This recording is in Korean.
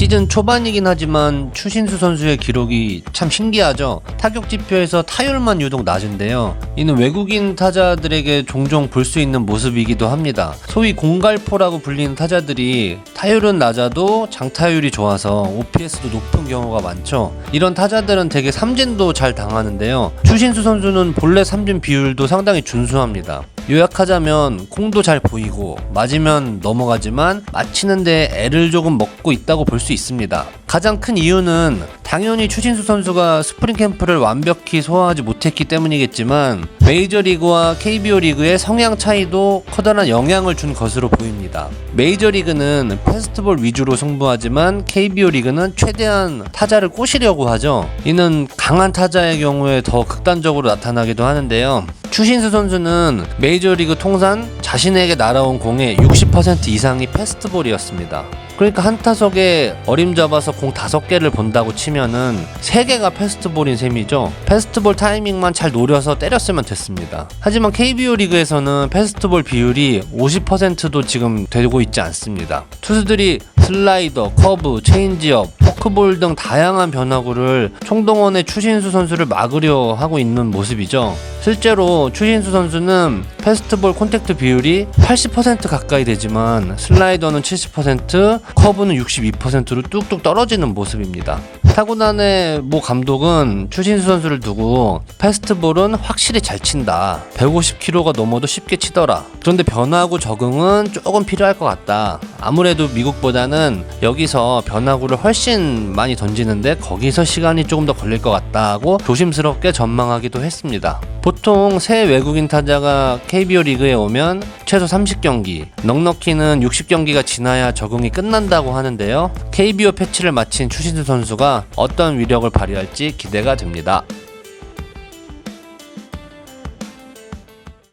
시즌 초반이긴 하지만 추신수 선수의 기록이 참 신기하죠. 타격 지표에서 타율만 유독 낮은데요. 이는 외국인 타자들에게 종종 볼 수 있는 모습이기도 합니다. 소위 공갈포라고 불리는 타자들이 타율은 낮아도 장타율이 좋아서 OPS도 높은 경우가 많죠. 이런 타자들은 되게 삼진도 잘 당하는데요. 추신수 선수는 본래 삼진 비율도 상당히 준수합니다. 요약하자면 콩도 잘 보이고 맞으면 넘어가지만 맞히는데 애를 조금 먹고 있다고 볼 수 있습니다. 가장 큰 이유는 당연히 추신수 선수가 스프링 캠프를 완벽히 소화하지 못했기 때문이겠지만 메이저리그와 KBO 리그의 성향 차이도 커다란 영향을 준 것으로 보입니다. 메이저리그는 패스트볼 위주로 승부하지만 KBO 리그는 최대한 타자를 꼬시려고 하죠. 이는 강한 타자의 경우에 더 극단적으로 나타나기도 하는데요. 추신수 선수는 메이저리그 통산 자신에게 날아온 공의 60% 이상이 패스트볼이었습니다. 그러니까 한 타석에 어림잡아서 공 5개를 본다고 치면은 3개가 패스트볼인 셈이죠. 패스트볼 타이밍만 잘 노려서 때렸으면 됐습니다. 하지만 KBO 리그에서는 패스트볼 비율이 50%도 지금 되고 있지 않습니다. 투수들이 슬라이더, 커브, 체인지업, 포크볼 등 다양한 변화구를 총동원의 추신수 선수를 막으려 하고 있는 모습이죠. 실제로 추신수 선수는 패스트볼 콘택트 비율이 80% 가까이 되지만 슬라이더는 70%, 커브는 62%로 뚝뚝 떨어지는 모습입니다. 타구단의 모 감독은 추신수 선수를 두고 패스트볼은 확실히 잘 친다. 150km가 넘어도 쉽게 치더라. 그런데 변화구 적응은 조금 필요할 것 같다. 아무래도 미국보다는 여기서 변화구를 훨씬 많이 던지는데 거기서 시간이 조금 더 걸릴 것 같다고 조심스럽게 전망하기도 했습니다. 보통 새 외국인 타자가 KBO 리그에 오면 최소 30경기, 넉넉히는 60경기가 지나야 적응이 끝난다고 하는데요. KBO 패치를 마친 추신수 선수가 어떤 위력을 발휘할지 기대가 됩니다.